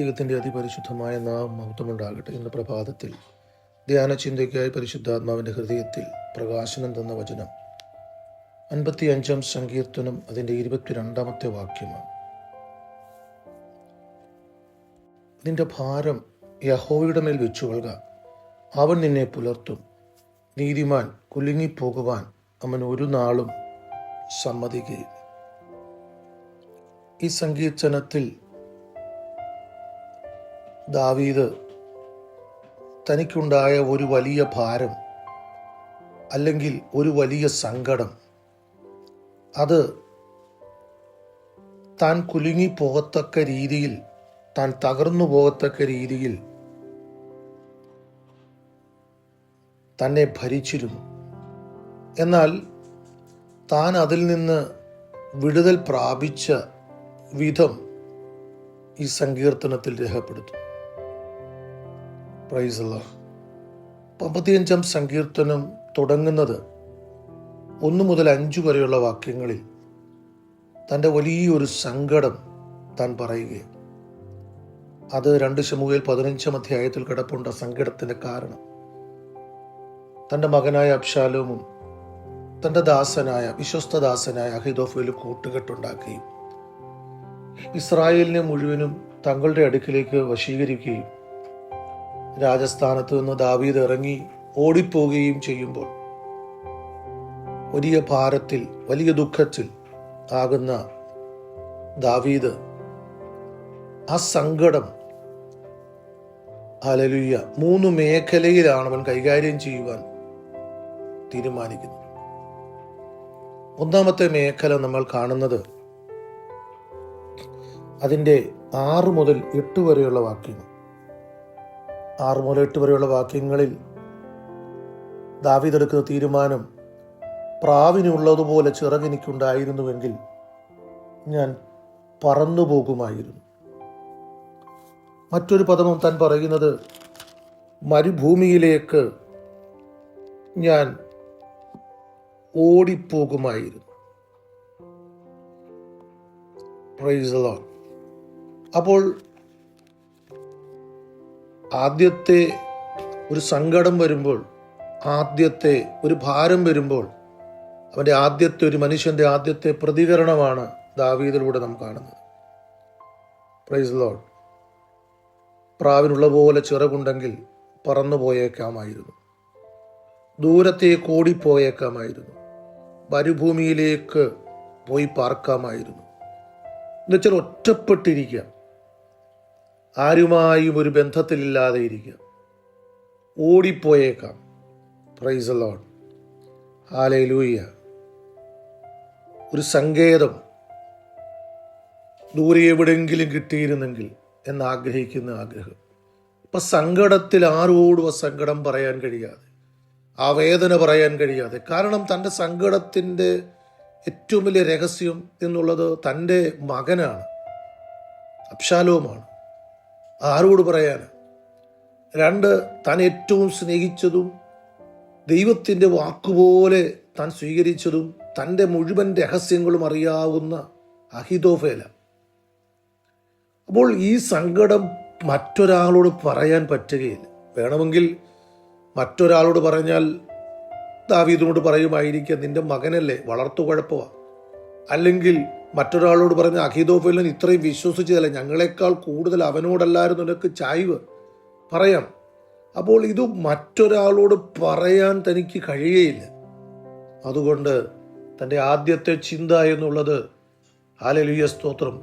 ദൈവത്തിന്റെ അതിപരിശുദ്ധമായ നാം മഹത്വമുണ്ടാകട്ടെ എന്ന പ്രഭാതത്തിൽ ധ്യാന ചിന്തയ്ക്കായി പരിശുദ്ധാത്മാവിന്റെ ഹൃദയത്തിൽ പ്രകാശനം തന്ന വചനം. അൻപത്തി അഞ്ചാം സങ്കീർത്തനം അതിന്റെ ഇരുപത്തിരണ്ടാമത്തെ വാക്യമാണ്. നിന്റെ ഭാരം യഹോയുടെ മേൽ വെച്ചുകൊള്ളുക അവൻ നിന്നെ പുലർത്തും. നീതിമാൻ കുലുങ്ങിപ്പോകുവാൻ അവൻ ഒരു നാളും സമ്മതിക്കുകയില്ല ഈ സങ്കീർത്തനത്തിൽ ദാവീദ് തനിക്കുണ്ടായ ഒരു വലിയ ഭാരം അല്ലെങ്കിൽ ഒരു വലിയ സങ്കടം. അത് താൻ കുലുങ്ങി പോകത്തക്ക രീതിയിൽ താൻ തകർന്നു പോകത്തക്ക രീതിയിൽ തന്നെ ഭരിച്ചിരുന്നു. എന്നാൽ താൻ അതിൽ നിന്ന് വിടുതൽ പ്രാപിച്ച വിധം ഈ സങ്കീർത്തനത്തിൽ രേഖപ്പെടുത്തും പ്രൈസല്ല പമ്പത്തിയഞ്ചാം സങ്കീർത്തനം തുടങ്ങുന്നത് ഒന്നു മുതൽ അഞ്ചു വരെയുള്ള വാക്യങ്ങളിൽ തന്റെ വലിയൊരു സങ്കടം താൻ പറയുകയും അത് രണ്ട് ശമുകയിൽ പതിനഞ്ചാം അധ്യായത്തിൽ കിടപ്പുണ്ട സങ്കടത്തിന്റെ കാരണം. തന്റെ മകനായ അബ്ഷാലോമും തന്റെ ദാസനായ വിശ്വസ്തദാസനായ അഹിദോഫയിൽ കൂട്ടുകെട്ടുണ്ടാക്കുകയും ഇസ്രായേലിനെ മുഴുവനും തങ്ങളുടെ അടുക്കിലേക്ക് വശീകരിക്കുകയും രാജസ്ഥാനത്ത് നിന്ന് ദാവീദ് ഇറങ്ങി ഓടിപ്പോവുകയും ചെയ്യുമ്പോൾ വലിയ ഭാരത്തിൽ വലിയ ദുഃഖത്തിൽ ആകുന്ന ദാവീദ് ആ സങ്കടം അലലുയ്യ മൂന്ന് മേഖലയിലാണ് അവൻ കൈകാര്യം ചെയ്യുവാൻ തീരുമാനിക്കുന്നത്. ഒന്നാമത്തെ മേഖല നമ്മൾ കാണുന്നത് അതിന്റെ ആറ് മുതൽ എട്ട് വരെയുള്ള വാക്യങ്ങൾ. ആറ് മുതൽ എട്ട് വരെയുള്ള വാക്യങ്ങളിൽ ദാവീദെടുക്കുന്ന തീരുമാനം പ്രാവിനുള്ളതുപോലെ ചിറകെനിക്കുണ്ടായിരുന്നുവെങ്കിൽ ഞാൻ പറന്നു പോകുമായിരുന്നു മറ്റൊരു പദവും താൻ പറയുന്നത് മരുഭൂമിയിലേക്ക് ഞാൻ ഓടിപ്പോകുമായിരുന്നു. അപ്പോൾ ആദ്യത്തെ ഒരു സങ്കടം വരുമ്പോൾ ആദ്യത്തെ ഒരു ഭാരം വരുമ്പോൾ അവന്റെ ആദ്യത്തെ ഒരു മനുഷ്യന്റെ ആദ്യത്തെ പ്രതികരണമാണ് ദാവീദിലൂടെ നാം കാണുന്നത്. പ്രൈസ് ലോഡ് പ്രാവിനുള്ള പോലെ ചിറകുണ്ടെങ്കിൽ പറന്നു പോയേക്കാമായിരുന്നു ദൂരത്തേക്ക് ഓടിപ്പോയേക്കാമായിരുന്നു മരുഭൂമിയിലേക്ക് പോയി പാർക്കാമായിരുന്നു. എന്നുവെച്ചാൽ ഒറ്റപ്പെട്ടിരിക്കുക. ആരുമായും ഒരു ബന്ധത്തിലില്ലാതെ ഇരിക്കുക ഓടിപ്പോയേക്കാം. പ്രൈസ് ലോൺ ഹാലേ ഒരു സങ്കേതം ദൂരെ എവിടെയെങ്കിലും കിട്ടിയിരുന്നെങ്കിൽ എന്നാഗ്രഹിക്കുന്ന ആഗ്രഹം. ഇപ്പം സങ്കടത്തിൽ ആരോടും ആ സങ്കടം പറയാൻ കഴിയാതെ ആ വേദന പറയാൻ കഴിയാതെ കാരണം തന്റെ സങ്കടത്തിന്റെ ഏറ്റവും വലിയ രഹസ്യം എന്നുള്ളത് തന്റെ മകനാണ് അബ്ഷാലോമാണ് ആരോട് പറയാൻ? രണ്ട് താൻ ഏറ്റവും സ്നേഹിച്ചതും ദൈവത്തിന്റെ വാക്കുപോലെ താൻ സ്വീകരിച്ചതും തന്റെ മുഴുവൻ രഹസ്യങ്ങളും അറിയാവുന്ന അഹിതോഫേല. അപ്പോൾ ഈ സങ്കടം മറ്റൊരാളോട് പറയാൻ പറ്റുകയില്ല. വേണമെങ്കിൽ മറ്റൊരാളോട് പറഞ്ഞാൽ ദാവീദിനോട് പറയുമായിരിക്കാം നിന്റെ മകനല്ലേ വളർത്തു കുഴപ്പമാണ് അല്ലെങ്കിൽ മറ്റൊരാളോട് പറഞ്ഞ അഹിതോഫേലൻ ഇത്രയും വിശ്വസിച്ചതല്ല? ഞങ്ങളെക്കാൾ കൂടുതൽ അവനോടല്ലായിരുന്നു നിനക്ക് ചായ്വ്? പറയാം. അപ്പോൾ ഇത് മറ്റൊരാളോട് പറയാൻ തനിക്ക് കഴിയുകയില്ല. അതുകൊണ്ട് തന്റെ ആദ്യത്തെ ചിന്ത എന്നുള്ളത് ഹാലലുയ സ്തോത്രം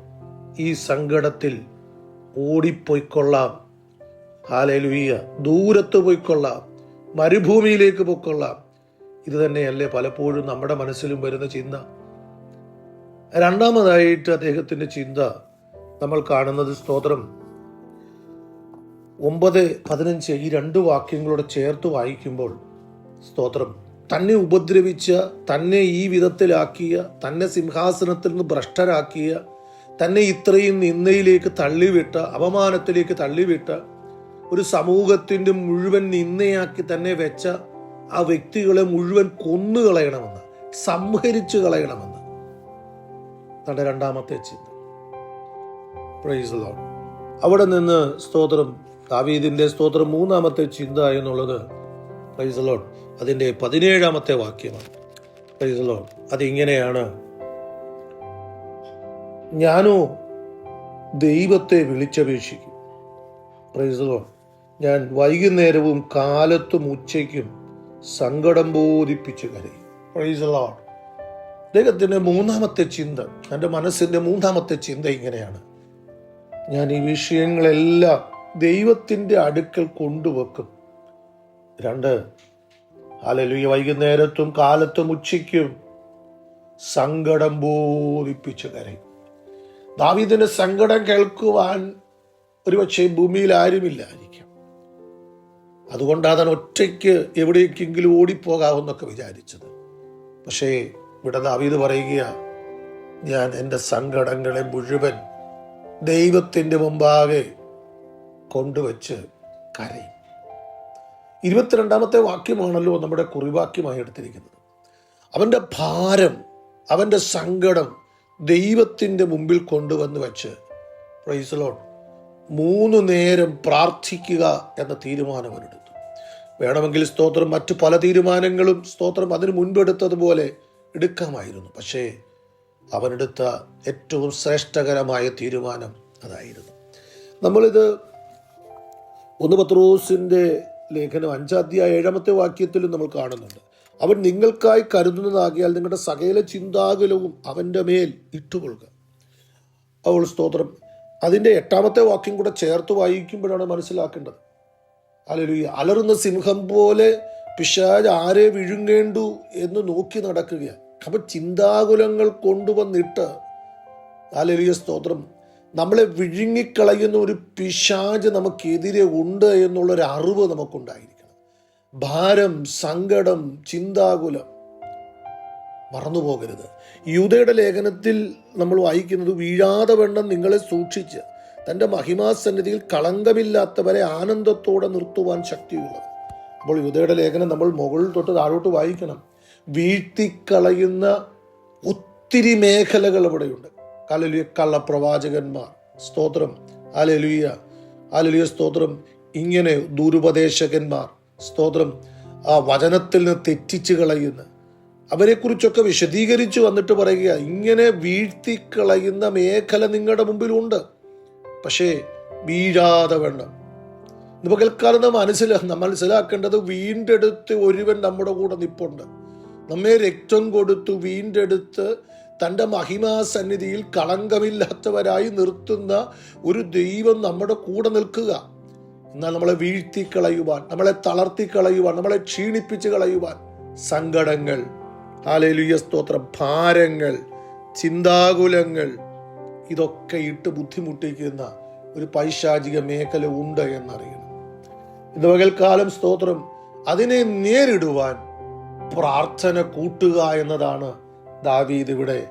ഈ സങ്കടത്തിൽ ഓടിപ്പോയിക്കൊള്ളാം. ആലലുയ്യ ദൂരത്ത് പോയിക്കൊള്ളാം. മരുഭൂമിയിലേക്ക് പോയിക്കൊള്ളാം. ഇത് തന്നെയല്ലേ പലപ്പോഴും നമ്മുടെ മനസ്സിലും വരുന്ന ചിന്ത. രണ്ടാമതായിട്ട് അദ്ദേഹത്തിന്റെ ചിന്ത നമ്മൾ കാണുന്നത് സ്തോത്രം. ഒമ്പത് പതിനഞ്ച് ഈ രണ്ട് വാക്യങ്ങളോട് ചേർത്ത് വായിക്കുമ്പോൾ സ്തോത്രം. തന്നെ ഉപദ്രവിച്ച തന്നെ ഈ വിധത്തിലാക്കിയ തന്നെ സിംഹാസനത്തിൽ നിന്ന് ഭ്രഷ്ടരാക്കിയ തന്നെ ഇത്രയും നിന്ദയിലേക്ക് തള്ളിവിട്ട അപമാനത്തിലേക്ക് തള്ളിവിട്ട ഒരു സമൂഹത്തിന്റെ മുഴുവൻ നിന്നയാക്കി തന്നെ വെച്ച ആ വ്യക്തികളെ മുഴുവൻ കൊന്നുകളയണമെന്ന് സംഹരിച്ചു കളയണമെന്ന് തന്റെ രണ്ടാമത്തെ ചിന്ത. പ്രൈസ് ലോൺ അവിടെ നിന്ന് സ്തോത്രം ദാവീദിന്റെ സ്തോത്രം മൂന്നാമത്തെ ചിന്ത എന്നുള്ളത് പ്രൈസലോൺ അതിന്റെ പതിനേഴാമത്തെ വാക്യമാണ്. പ്രൈസ് ലോൺ അതിങ്ങനെയാണ്. ഞാനോ ദൈവത്തെ വിളിച്ചപേക്ഷിക്കും. പ്രൈസലോൺ ഞാൻ വൈകുന്നേരവും കാലത്തും ഉച്ചയ്ക്കും സങ്കടം ബോധിപ്പിച്ച് കരയും. പ്രൈസലോൺ അദ്ദേഹത്തിന്റെ മൂന്നാമത്തെ ചിന്ത എന്റെ മനസ്സിന്റെ മൂന്നാമത്തെ ചിന്ത ഇങ്ങനെയാണ്. ഞാൻ ഈ വിഷയങ്ങളെല്ലാം ദൈവത്തിന്റെ അടുക്കൽ കൊണ്ടുവെക്കും. രണ്ട് അലലുയ വൈകുന്നേരത്തും കാലത്തും ഉച്ചയ്ക്കും സങ്കടം ബോധിപ്പിച്ച് കരയും. ദാവീദിന്റെ സങ്കടം കേൾക്കുവാൻ ഒരുപക്ഷെ ഭൂമിയിൽ ആരുമില്ലായിരിക്കും. അതുകൊണ്ടാണ് ഒറ്റയ്ക്ക് എവിടേക്കെങ്കിലും ഓടിപ്പോകാമെന്നൊക്കെ വിചാരിച്ചത്. പക്ഷേ ഇവിടെ ദാവീദ് പറയുക ഞാൻ എന്റെ സങ്കടങ്ങളെ മുഴുവൻ ദൈവത്തിന്റെ മുമ്പാകെ കൊണ്ടുവച്ച് കരയും. ഇരുപത്തിരണ്ടാമത്തെ വാക്യമാണല്ലോ നമ്മുടെ കുറിവാക്യമായി എടുത്തിരിക്കുന്നത്. അവന്റെ ഭാരം അവന്റെ സങ്കടം ദൈവത്തിന്റെ മുമ്പിൽ കൊണ്ടുവന്ന് വെച്ച് പ്രൈസലോൺ മൂന്ന് നേരം പ്രാർത്ഥിക്കുക എന്ന തീരുമാനം അവനെടുത്തു വേണമെങ്കിൽ സ്തോത്രം മറ്റു പല തീരുമാനങ്ങളും സ്തോത്രം അതിനു മുൻപെടുത്തതുപോലെ എടുക്കാമായിരുന്നു. പക്ഷേ അവനെടുത്ത ഏറ്റവും ശ്രേഷ്ഠകരമായ തീരുമാനം അതായിരുന്നു. നമ്മളിത് ഒന്ന് പത്രോസിന്റെ ലേഖനം അഞ്ചാധ്യായ ഏഴാമത്തെ വാക്യത്തിലും നമ്മൾ കാണുന്നുണ്ട്. അവൻ നിങ്ങൾക്കായി കരുതുന്നതാകിയാൽ നിങ്ങളുടെ സകല ചിന്താകുലവും അവന്റെ മേൽ ഇട്ടുകൊള്ളുക അവൾ സ്തോത്രം. അതിന്റെ എട്ടാമത്തെ വാക്യം കൂടെ ചേർത്ത് വായിക്കുമ്പോഴാണ് മനസ്സിലാക്കേണ്ടത്. അല്ലെങ്കിൽ അലറുന്ന സിംഹം പോലെ പിശാജ് ആരെ വിഴുങ്ങേണ്ടു എന്ന് നോക്കി നടക്കുകയാണ്. അപ്പൊ ചിന്താകുലങ്ങൾ കൊണ്ടുവന്നിട്ട് ആലലിയ സ്തോത്രം. നമ്മളെ വിഴുങ്ങിക്കളയുന്ന ഒരു പിശാജ് നമുക്കെതിരെ ഉണ്ട് എന്നുള്ളൊരു അറിവ് നമുക്കുണ്ടായിരിക്കണം. ഭാരം സങ്കടം ചിന്താകുലം മറന്നുപോകരുത്. യൂതയുടെ ലേഖനത്തിൽ നമ്മൾ വായിക്കുന്നത് വീഴാതെ വേണം നിങ്ങളെ സൂക്ഷിച്ച് തന്റെ മഹിമാസന്നിധിയിൽ കളങ്കമില്ലാത്തവരെ ആനന്ദത്തോടെ നിർത്തുവാൻ ശക്തിയുള്ളത് അപ്പോൾ യൂതയുടെ ലേഖനം നമ്മൾ മുകളിൽ തൊട്ട് താഴോട്ട് വായിക്കണം. വീഴ്ത്തിക്കളയുന്ന ഒത്തിരി മേഖലകൾ ഇവിടെയുണ്ട്. അലലുയ കള്ളപ്രവാചകന്മാർ. സ്തോത്രം. അലലുയ അലലുയ സ്തോത്രം. ഇങ്ങനെ ദുരുപദേശകന്മാർ. സ്തോത്രം. ആ വചനത്തിൽ നിന്ന് തെറ്റിച്ച് കളയുന്ന. അവരെക്കുറിച്ചൊക്കെ വിശദീകരിച്ചു വന്നിട്ട് പറയുക ഇങ്ങനെ വീഴ്ത്തിക്കളയുന്ന മേഖല നിങ്ങളുടെ മുമ്പിലുണ്ട്. പക്ഷേ വീഴാതെ വേണം. നമുക്ക് കേൾക്കാതെ നാം മനസ്സിലാക്കേണ്ടത് വീണ്ടെടുത്ത് ഒരുവൻ നമ്മുടെ കൂടെ നിപ്പുണ്ട്. നമ്മെ രക്തം കൊടുത്തു വീണ്ടെടുത്ത് തന്റെ മഹിമാസന്നിധിയിൽ കളങ്കമില്ലാത്തവരായി നിർത്തുന്ന ഒരു ദൈവം നമ്മുടെ കൂടെ നിൽക്കുക. എന്നാൽ നമ്മളെ വീഴ്ത്തി കളയുവാൻ നമ്മളെ തളർത്തി കളയുവാൻ നമ്മളെ ക്ഷീണിപ്പിച്ച് കളയുവാൻ സങ്കടങ്ങൾ ആലേലുയ സ്തോത്ര ഭാരങ്ങൾ ചിന്താകുലങ്ങൾ ഇതൊക്കെ ഇട്ട് ബുദ്ധിമുട്ടിക്കുന്ന ഒരു പൈശാചിക മേഖല ഉണ്ട് എന്നറിയണം. ഇന്ന് പകൽക്കാലം സ്തോത്രം അതിനെ നേരിടുവാൻ പ്രാർത്ഥന കൂട്ടുക എന്നതാണ് ദാവീദ് ഇവിടെ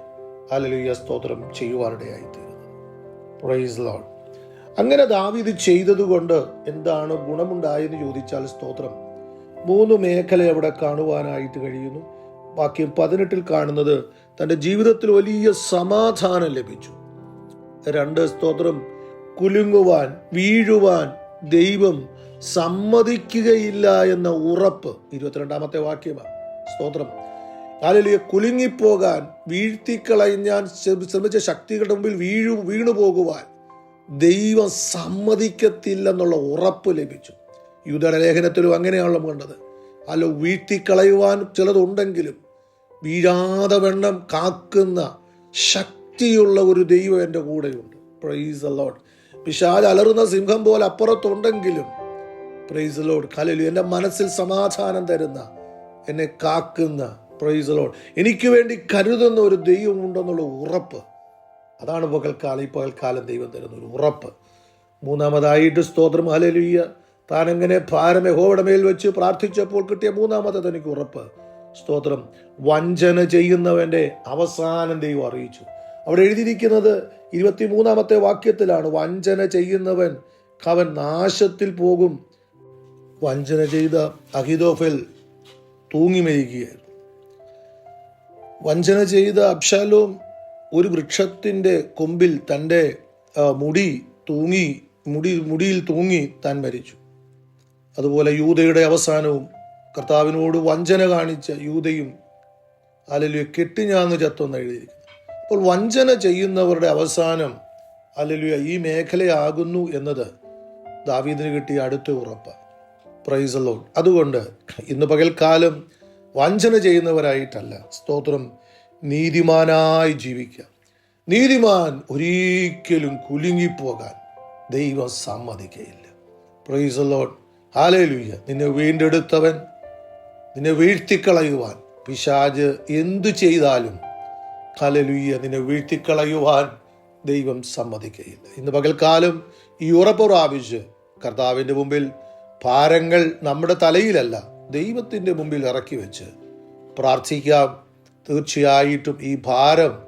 അലലുയ സ്തോത്രം ചെയ്യുവാനിടയായി തീരുന്നത് പ്രൈസ് ലോഡ് അങ്ങനെ ദാവീദ് ചെയ്തതുകൊണ്ട് എന്താണ് ഗുണമുണ്ടായെന്ന് ചോദിച്ചാൽ സ്തോത്രം. മൂന്ന് മേഖല അവിടെ കാണുവാനായിട്ട് കഴിയുന്നു. വാക്യം പതിനെട്ടിൽ കാണുന്നത് തന്റെ ജീവിതത്തിൽ വലിയ സമാധാനം ലഭിച്ചു. രണ്ട് സ്തോത്രം കുലുങ്ങുവാൻ വീഴുവാൻ ദൈവം സമ്മതിക്കുകയില്ല എന്ന ഉറപ്പ്. ഇരുപത്തിരണ്ടാമത്തെ വാക്യമാണ്. സ്തോത്രം. കാലിലെ കുലുങ്ങിപ്പോകാൻ വീഴ്ത്തിക്കളയാൻ ശ്രമിച്ച ശക്തികളുടെ മുമ്പിൽ വീഴും വീണു പോകുവാൻ ദൈവം സമ്മതിക്കത്തില്ലെന്നുള്ള ഉറപ്പ് ലഭിച്ചു. യൂതയുടെ ലേഖനത്തിലും അങ്ങനെയാണല്ലോ കണ്ടത്. അല്ല വീഴ്ത്തിക്കളയുവാൻ ചിലതുണ്ടെങ്കിലും വീഴാതെ വെണ്ണം കാക്കുന്ന ശക്തിയുള്ള ഒരു ദൈവം എന്റെ കൂടെയുണ്ട്. പ്രൈസ് അലോഡ് പിശാൽ അലറുന്ന സിംഹം പോലെ അപ്പുറത്തുണ്ടെങ്കിലും പ്രൈസ് അലോഡ് കലലു എന്റെ മനസ്സിൽ സമാധാനം തരുന്ന എന്നെ കാക്കുന്ന പ്രൈസലോൺ എനിക്ക് വേണ്ടി കരുതുന്ന ഒരു ദൈവം ഉണ്ടെന്നുള്ള ഉറപ്പ്. അതാണ് പകൽക്കാലം ഈ പകൽക്കാലം ദൈവം തരുന്ന ഒരു ഉറപ്പ്. മൂന്നാമതായിട്ട് സ്തോത്രം ഹലലുയ്യ താനെങ്ങനെ ഭാരം യഹോവടമേൽ മേൽ വെച്ച് പ്രാർത്ഥിച്ചപ്പോൾ കിട്ടിയ മൂന്നാമത്തെ തനിക്ക് ഉറപ്പ്. സ്തോത്രം വഞ്ചന ചെയ്യുന്നവന്റെ അവസാനം ദൈവം അറിയിച്ചു. അവിടെ എഴുതിയിരിക്കുന്നത് ഇരുപത്തി മൂന്നാമത്തെ വാക്യത്തിലാണ് വഞ്ചന ചെയ്യുന്നവൻ അവൻ നാശത്തിൽ പോകും. വഞ്ചന ചെയ്ത അഹിതോഫൽ തൂങ്ങി മരിക്കുകയായിരുന്നു. വഞ്ചന ചെയ്ത അബ്ഷാലോം ഒരു വൃക്ഷത്തിന്റെ കൊമ്പിൽ തന്റെ മുടി തൂങ്ങി മുടി മുടിയിൽ തൂങ്ങി താൻ മരിച്ചു. അതുപോലെ യൂതയുടെ അവസാനവും കർത്താവിനോട് വഞ്ചന കാണിച്ച യൂതയും അലലുയെ കെട്ടിഞ്ഞാന്ന് ചത്തൊന്ന് എഴുതിയിരിക്കുന്നു. അപ്പോൾ വഞ്ചന ചെയ്യുന്നവരുടെ അവസാനം അലലുയ ഈ മേഖലയാകുന്നു എന്നത് ദാവീദിന് കിട്ടിയ അടുത്ത ഉറപ്പ് പ്രൈസ് ലോൺ അതുകൊണ്ട് ഇന്ന് പകൽക്കാലം വഞ്ചന ചെയ്യുന്നവരായിട്ടല്ല സ്തോത്രം നീതിമാനായി ജീവിക്കുക. നീതിമാൻ ഒരിക്കലും കുലുങ്ങിപ്പോകാൻ ദൈവം സമ്മതിക്കയില്ല. പ്രൈസ് ലോൺ ഹാലേലുയ്യ നിന്നെ വീണ്ടെടുത്തവൻ നിന്നെ വീഴ്ത്തിക്കളയുവാൻ പിശാജ് എന്തു ചെയ്താലും ഹാലലുയ്യ നിന്നെ വീഴ്ത്തിക്കളയുവാൻ ദൈവം സമ്മതിക്കയില്ല. ഇന്ന് പകൽക്കാലം ഈ ഉറപ്പ് പ്രാപിച്ച് കർത്താവിന്റെ മുമ്പിൽ ഭാരങ്ങൾ നമ്മുടെ തലയിലല്ല ദൈവത്തിന്റെ മുമ്പിൽ ഇറക്കി വെച്ച് പ്രാർത്ഥിക്കാം. തീർച്ചയായിട്ടും ഈ ഭാരം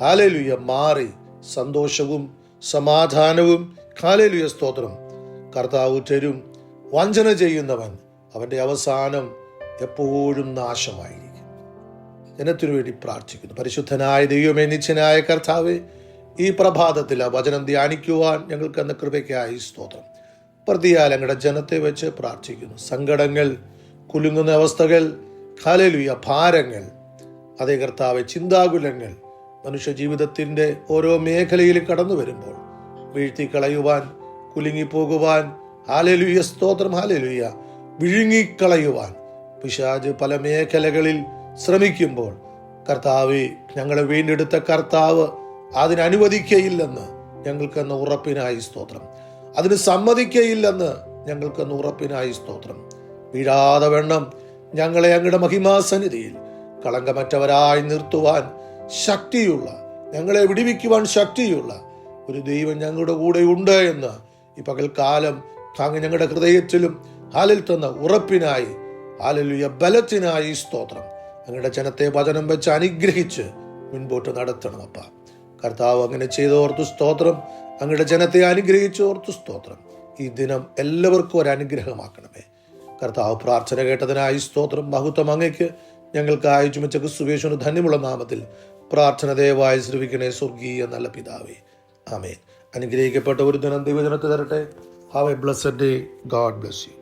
ഹാലലുയ മാറി. സന്തോഷവും സമാധാനവും ഹാലലുയ സ്തോത്രം. കർത്താവ് തരും വഞ്ചന ചെയ്യുന്നവൻ അവന്റെ അവസാനം എപ്പോഴും നാശമായിരിക്കും. ജനത്തിനു വേണ്ടി പ്രാർത്ഥിക്കുന്നു. പരിശുദ്ധനായ ദൈവമേ നിശ്ചനായ കർത്താവ് ഈ പ്രഭാതത്തിൽ ആ വചനം ധ്യാനിക്കുവാൻ ഞങ്ങൾക്ക് എന്ന കൃപയ്ക്കായി സ്തോത്രം. പ്രതിയാൽ ജനത്തെ വെച്ച് പ്രാർത്ഥിക്കുന്നു. സങ്കടങ്ങൾ കുലുങ്ങുന്ന അവസ്ഥകൾ കലലുയ ഭാരങ്ങൾ അതേ കർത്താവ് ചിന്താകുലങ്ങൾ മനുഷ്യ ജീവിതത്തിന്റെ ഓരോ മേഖലയിലും കടന്നു വരുമ്പോൾ വീഴ്ത്തി കളയുവാൻ കുലുങ്ങിപ്പോകുവാൻ ഹാലലുയ സ്തോത്രം ഹാലലുയ വിഴുങ്ങിക്കളയുവാൻ പിശാജ് പല മേഖലകളിൽ ശ്രമിക്കുമ്പോൾ കർത്താവ് ഞങ്ങളെ വീണ്ടെടുത്ത കർത്താവ് അതിനനുവദിക്കയില്ലെന്ന് ഞങ്ങൾക്കെന്ന ഉറപ്പിനായി സ്തോത്രം. അതിന് സമ്മതിക്കയില്ലെന്ന് ഞങ്ങൾക്ക് നൂറപ്പിനായി സ്തോത്രം. വീഴാതെ വേണം ഞങ്ങളെ അങ്ങയുടെ മഹിമാസന്നിധിയിൽ കളങ്കമറ്റവരായി നിർത്തുവാൻ ശക്തിയുള്ള ഞങ്ങളെ വിടിവിക്കുവാൻ ശക്തിയുള്ള ഒരു ദൈവം ഞങ്ങളുടെ കൂടെ ഉണ്ട് എന്ന് ഈ പകൽക്കാലം താങ്ങ് ഞങ്ങളുടെ ഹൃദയത്തിലും ഹാലിൽ തന്ന ഉറപ്പിനായി ഹാലലുയ ബലത്തിനായി സ്തോത്രം. അങ്ങയുടെ ജനത്തെ വചനം വെച്ച് അനുഗ്രഹിച്ച് മുൻപോട്ട് നടത്തണം അപ്പ. കർത്താവ് അങ്ങനെ ചെയ്തോർത്തു സ്തോത്രം. അങ്ങയുടെ ജനത്തെ അനുഗ്രഹിച്ചോർത്തു സ്തോത്രം. ഈ ദിനം എല്ലാവർക്കും ഒരു അനുഗ്രഹമാക്കണമേ കർത്താവ് പ്രാർത്ഥന കേട്ടതിനായി സ്തോത്രം. മഹത്വം അങ്ങയ്ക്ക്. ഞങ്ങൾക്ക് ചുമച്ച ക്രിസ്തുവേശ്വന് ധന്യമുള്ള നാമത്തിൽ പ്രാർത്ഥന ദയവായി ശ്രവിക്കണേ സ്വർഗീയ നല്ല പിതാവേ. ആമേൻ. അനുഗ്രഹിക്കപ്പെട്ട ഒരു ദിനം ദൈവജനത്തെ തരട്ടെ. Have a blessed day God bless you